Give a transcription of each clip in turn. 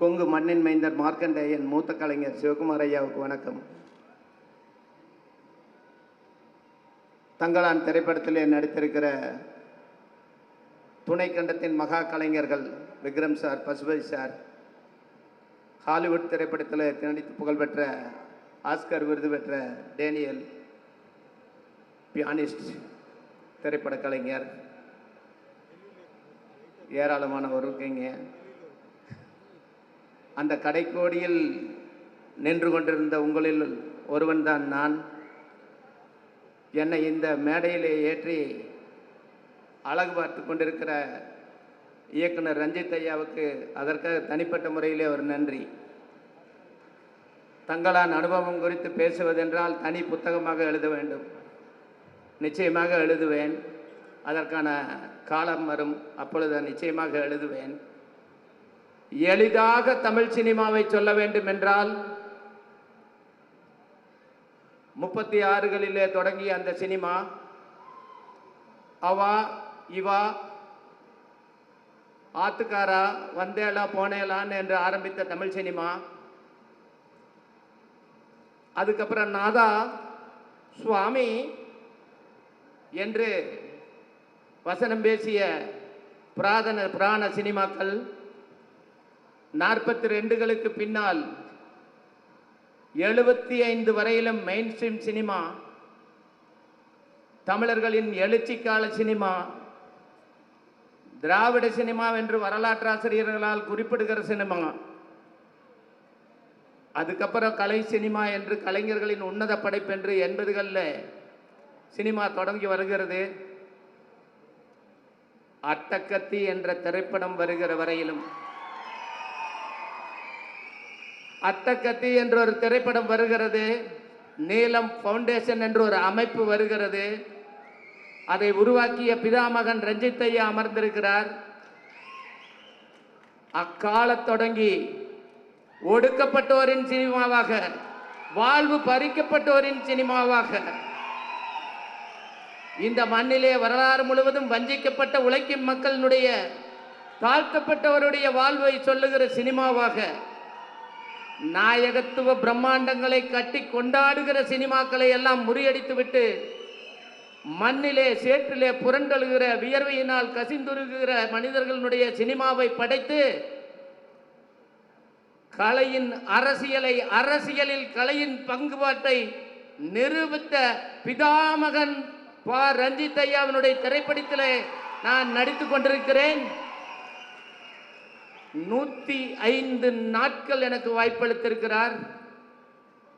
கொங்கு மண்ணின் மைந்தர் மார்க்கண்டேயன் மூத்த கலைஞர் சிவகுமார் ஐயாவுக்கு வணக்கம். தங்களான் திரைப்படத்திலே நடித்திருக்கிற துணைக்கண்டத்தின் மகா கலைஞர்கள் Vikram sir Pasupathi sir Hollywood திரைப்படத்தில் நடித்து புகழ்பெற்ற ஆஸ்கர் விருது பெற்ற டேனியல் பியானிஸ்ட் திரைப்பட கலைஞர். ஏராளமானவர் இருக்கீங்க அந்த கடைக்கோடியில் நின்று கொண்டிருந்த உங்களில் ஒருவன் தான் நான். என்னை இந்த மேடையிலே ஏற்றி அழகு பார்த்து கொண்டிருக்கிற இயக்குனர் ரஞ்சித் ஐயாவுக்கு அதற்காக தனிப்பட்ட முறையிலே ஒரு நன்றி. தங்களான் அனுபவம் குறித்து பேசுவதென்றால் தனி புத்தகமாக எழுத வேண்டும். நிச்சயமாக எழுதுவேன். அதற்கான காலம் வரும். அப்பொழுது நிச்சயமாக எழுதுவேன். எளிதாக தமிழ் சினிமாவை சொல்ல வேண்டும் என்றால் முப்பத்தி ஆறுகளிலே தொடங்கிய அந்த சினிமா அவா இவா ஆத்துக்காரா வந்தேலா போனேலான்னு என்று ஆரம்பித்த தமிழ் சினிமா. அதுக்கப்புறம் நாதா சுவாமி என்று வசனம் பேசிய புராதன புராண சினிமாக்கள் நாற்பத்தி ரெண்டுகளுக்கு பின்னால் எழுபத்தி ஐந்து வரையிலும் மெயின் ஸ்ட்ரீம் சினிமா தமிழர்களின் எழுச்சிக்கால சினிமா திராவிட சினிமா என்று வரலாற்றாசிரியர்களால் குறிப்பிடுகிற சினிமா அதுக்கப்புறம் கலை சினிமா என்று கலைஞர்களின் உன்னத படைப்பென்று எண்பதுகளில் சினிமா தொடங்கி வருகிறது. அட்டக்கத்தி என்ற திரைப்படம் வருகிற வரையிலும் அத்தக்கத்தி என்ற ஒரு திரைப்படம் வருகிறது நீலம் ஃபவுண்டேஷன் என்ற ஒரு அமைப்பு வருகிறது. அதை உருவாக்கிய பிதாமகன் ரஞ்சித் ஐயா அமர்ந்திருக்கிறார். அக்காலத் தொடங்கி ஒடுக்கப்பட்டோரின் சினிமாவாக வாழ்வு பறிக்கப்பட்டோரின் சினிமாவாக இந்த மண்ணிலே வரலாறு முழுவதும் வஞ்சிக்கப்பட்ட உழைக்கும் மக்களினுடைய தாழ்த்தப்பட்டவருடைய வாழ்வை சொல்லுகிற சினிமாவாக நாயகத்துவ பிரம்மாண்டங்களை கட்டி கொண்டாடுகிற சினிமாக்களை எல்லாம் முறியடித்து விட்டு மண்ணிலே சேற்றிலே புரண்டழுகிற வியர்வையினால் கசிந்துருகிற மனிதர்களுடைய சினிமாவை படைத்து கலையின் அரசியலை அரசியலில் கலையின் பங்குபாட்டை நிரூபித்த பிதாமகன் ப. ரஞ்சித் ஐயாவினுடைய திரைப்படத்திலே நான் நடித்துக் கொண்டிருக்கிறேன். நூத்தி ஐந்து நாட்கள் எனக்கு வாய்ப்பளித்திருக்கிறார்.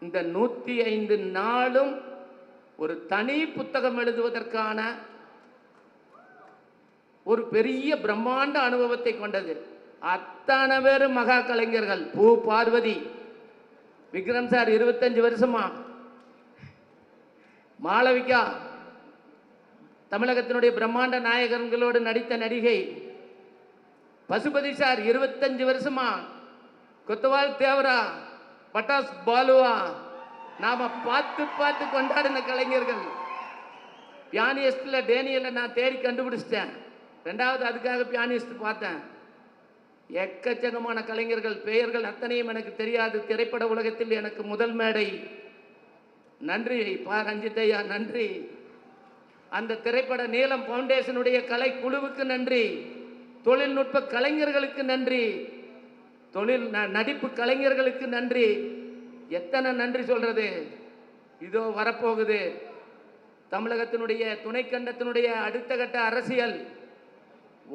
இந்த நூத்தி ஐந்து நாளும் ஒரு தனி புத்தகம் எழுதுவதற்கான ஒரு பெரிய பிரம்மாண்ட அனுபவத்தை கொண்டது. அத்தனை பேர் மகா கலைஞர்கள். பூ பார்வதி விக்ரம் சார் இருபத்தஞ்சு வருஷமா? மாளவிகா தமிழகத்தினுடைய பிரம்மாண்ட நாயகர்களோடு நடித்த நடிகை பசுபதி சார் இருபத்தஞ்சு வருஷமா கொத்தவால் தேவரா பட்டாஸ் பாலுவா. நாம பார்த்து பார்த்து கொண்டாடின கலைஞர்கள். பியானியஸ்டில் டேனியலை நான் தேடி கண்டுபிடிச்சிட்டேன். ரெண்டாவது அதுக்காக பியானிஸ்ட் பார்த்தேன். எக்கச்சக்கமான கலைஞர்கள் பெயர்கள் அத்தனையும் எனக்கு தெரியாது. திரைப்பட உலகத்தில் எனக்கு முதல் மேடை. நன்றி பா. ரஞ்சித்தையா நன்றி. அந்த திரைப்பட நீலம் ஃபவுண்டேஷனுடைய கலை குழுவுக்கு நன்றி. தொழில்நுட்ப கலைஞர்களுக்கு நன்றி. தொழில் ந- நடிப்பு கலைஞர்களுக்கு நன்றி. எத்தனை நன்றி சொல்றது? இதோ வரப்போகுது. தமிழகத்தினுடைய துணைக்கண்டத்தினுடைய அடுத்த கட்ட அரசியல்.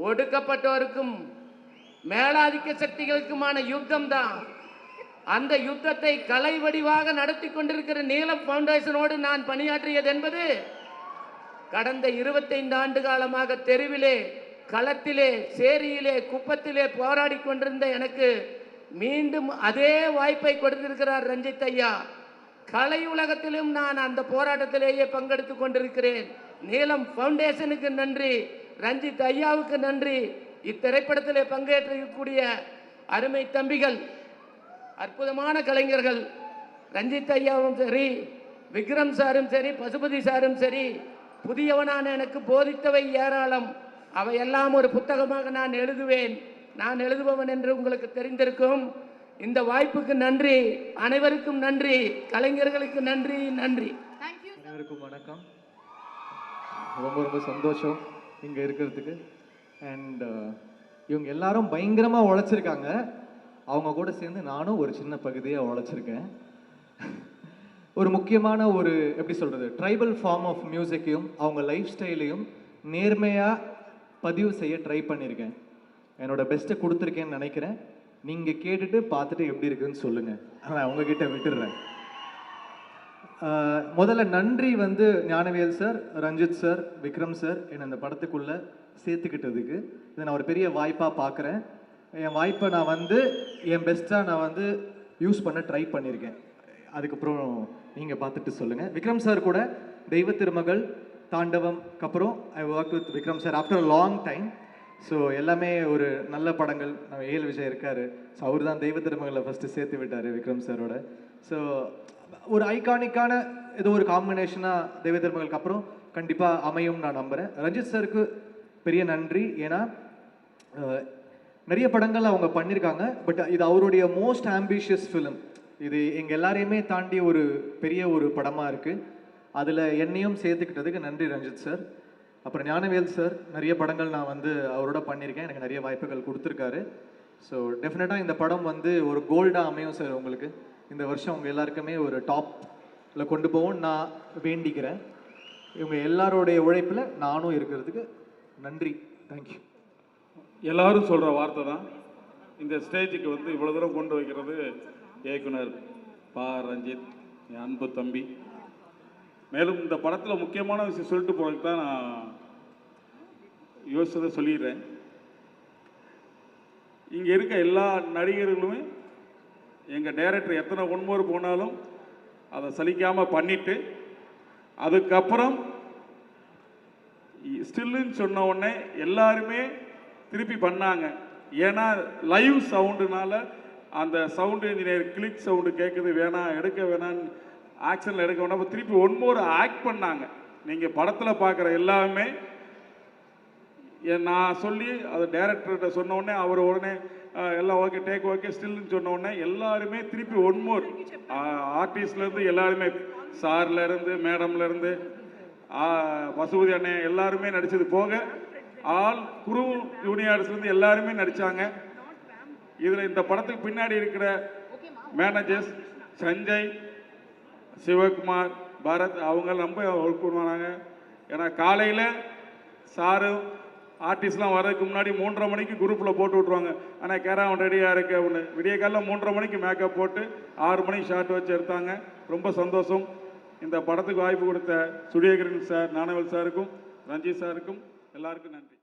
ஒடுக்கப்பட்டோருக்கும் மேலாதிக்க சக்திகளுக்குமான யுத்தம் தான் அந்த யுத்தத்தை கலை வடிவாக நடத்தி கொண்டிருக்கிற நீலம் ஃபவுண்டேஷனோடு நான் பணியாற்றியது என்பது கடந்த இருபத்தைந்து ஆண்டு காலமாக தெருவிலே களத்திலே சேரியிலே குப்பத்திலே போராடி கொண்டிருந்த எனக்கு மீண்டும் அதே வாய்ப்பை கொடுத்திருக்கிறார் ரஞ்சித் ஐயா. கலை உலகத்திலும் நான் அந்த போராட்டத்திலேயே பங்கெடுத்து கொண்டிருக்கிறேன். நீலம் ஃபவுண்டேஷனுக்கு நன்றி ரஞ்சித் ஐயாவுக்கு நன்றி. இத்திரைப்படத்திலே பங்கேற்றிருக்கக்கூடிய அருமை தம்பிகள் அற்புதமான கலைஞர்கள் ரஞ்சித் ஐயாவும் சரி விக்ரம் சாரும் சரி பசுபதி சாரும் சரி புதியவனான எனக்கு போதித்தவை ஏராளம். அவையெல்லாம் ஒரு புத்தகமாக நான் எழுதுவேன். நான் எழுதுபவன் என்று உங்களுக்கு தெரிந்திருக்கும். இந்த வாய்ப்புக்கு நன்றி. அனைவருக்கும் நன்றி. கலைஞர்களுக்கு நன்றி நன்றி. அனைவருக்கும் வணக்கம். ரொம்ப ரொம்ப சந்தோஷம் இங்கே இருக்கிறதுக்கு. அண்ட் இவங்க எல்லாரும் பயங்கரமாக உழைச்சிருக்காங்க. அவங்க கூட சேர்ந்து நானும் ஒரு சின்ன பகுதியாக உழைச்சிருக்கேன். ஒரு முக்கியமான ஒரு எப்படி சொல்கிறது ட்ரைபல் ஃபார்ம் ஆஃப் மியூசிக்கையும் அவங்க லைஃப் ஸ்டைலையும் நேர்மையாக பதிவு செய்ய ட்ரை பண்ணியிருக்கேன் என்னோட பெஸ்ட்டை கொடுத்துருக்கேன்னு நினைக்கிறேன். நீங்கள் கேட்டுட்டு பார்த்துட்டு எப்படி இருக்குன்னு சொல்லுங்கள் நான் உங்ககிட்ட விட்டுடுறேன் முதல்ல நன்றி வந்து Gnanavel sir Ranjith sir Vikram sir என்னை இந்த படத்துக்குள்ளே சேர்த்துக்கிட்டதுக்கு. இதை நான் ஒரு பெரிய வாய்ப்பாக பார்க்குறேன். என் வாய்ப்பை நான் வந்து என் பெஸ்ட்டாக நான் வந்து யூஸ் பண்ண ட்ரை பண்ணியிருக்கேன் அதுக்கப்புறம் நீங்கள் பார்த்துட்டு சொல்லுங்கள் விக்ரம் சார் கூட தெய்வ திருமகள் தாண்டவம்க்கு அப்புறம் I work with Vikram sir after long time so எல்லாமே ஒரு நல்ல படங்கள். நம்ம ஏல் விஜய் இருக்கார். ஸோ அவர் தான் தெய்வ திருமகளை ஃபஸ்ட்டு சேர்த்து விட்டார் விக்ரம் சாரோட ஸோ ஒரு ஐகானிக்கான ஏதோ ஒரு காம்பினேஷனாக தெய்வ திருமகளுக்கு அப்புறம் கண்டிப்பாக அமையும் நான் நம்புகிறேன் ரஞ்சித் சாருக்கு பெரிய நன்றி. ஏன்னா நிறைய படங்கள் அவங்க பண்ணியிருக்காங்க பட் இது அவருடைய மோஸ்ட் ஆம்பிஷியஸ் ஃபிலிம் இது எங்கள் எல்லாரையுமே தாண்டி ஒரு பெரிய ஒரு படமாக இருக்குது அதில் என்னையும் சேர்த்துக்கிட்டதுக்கு நன்றி ரஞ்சித் சார் அப்புறம் ஞானவேல் சார் நிறைய படங்கள் நான் வந்து அவரோட பண்ணியிருக்கேன். எனக்கு நிறைய வாய்ப்புகள் கொடுத்துருக்காரு. ஸோ டெஃபினட்டாக இந்த படம் வந்து ஒரு கோல்டாக அமையும் சார் உங்களுக்கு. இந்த வருஷம் உங்கள் எல்லாருக்குமே ஒரு டாப்பில் கொண்டு போவோம் நான் வேண்டிக்கிறேன். இவங்க எல்லாரோடைய உழைப்பில் நானும் இருக்கிறதுக்கு நன்றி. தேங்க்யூ எல்லாரும் சொல்கிற வார்த்தை தான். இந்த ஸ்டேஜுக்கு வந்து இவ்வளோ தூரம் கொண்டு வைக்கிறது இயக்குனர் பா. ரஞ்சித் என் அன்பு தம்பி. மேலும் இந்த படத்தில் முக்கியமான விஷயம் சொல்லிட்டு போகிறதுக்கு தான் நான் யோசிச்சதை சொல்லிடுறேன். இங்கே இருக்க எல்லா நடிகர்களுமே எங்கள் டைரக்டர் எத்தனை ஒன்மோர் போனாலும் அதை சலிக்காமல் பண்ணிவிட்டு அதுக்கப்புறம் ஸ்டில்லுன்னு சொன்ன உடனே எல்லாருமே திருப்பி பண்ணாங்க. ஏன்னா லைவ் சவுண்டுனால அந்த சவுண்டு இன்ஜினியர் கிளிக் சவுண்டு கேட்குது வேணாம் எடுக்க வேணான்னு ஆக்ஷனில் எடுக்க அப்ப திருப்பி ஒன் மோர் ஆக்ட் பண்ணாங்க. நீங்கள் படத்தில் பார்க்குற எல்லாமே நான் சொல்லி அது டைரக்டர்கிட்ட சொன்ன உடனே அவர் உடனே எல்லாம் ஓகே டேக் ஓகே ஸ்டில்னு சொன்ன உடனே எல்லாருமே திருப்பி ஒன் மோர் ஆர்டிஸ்ட்லேருந்து எல்லாருமே சார்லேருந்து மேடம்லேருந்து பசுபதி அண்ணன் எல்லாருமே நடிச்சது போக ஆல் குரு ஜூனியர்ஸ்லேருந்து எல்லாருமே நடித்தாங்க இதில் இந்த படத்துக்கு பின்னாடி இருக்கிற மேனேஜர்ஸ் சஞ்சய் சிவகுமார் பரத் அவங்க ரொம்ப ஒர்க் பண்ணுவாங்க. ஏன்னா காலையில் சாரு ஆர்டிஸ்ட்லாம் வர்றதுக்கு முன்னாடி மூன்றரை மணிக்கு குரூப்பில் போட்டு விட்ருவாங்க ஆனால் கேராவன் ரெடியாக இருக்கு அப்படின்னு. விடிய காலைல மூன்றரை மணிக்கு மேக்கப் போட்டு ஆறு மணிக்கு ஷார்ட் வச்சு எடுத்தாங்க. ரொம்ப சந்தோஷம். இந்த படத்துக்கு வாய்ப்பு கொடுத்த சுடியகிரன் சார் நானவல் சாருக்கும் ரஞ்சித் சாருக்கும் எல்லாருக்கும் நன்றி.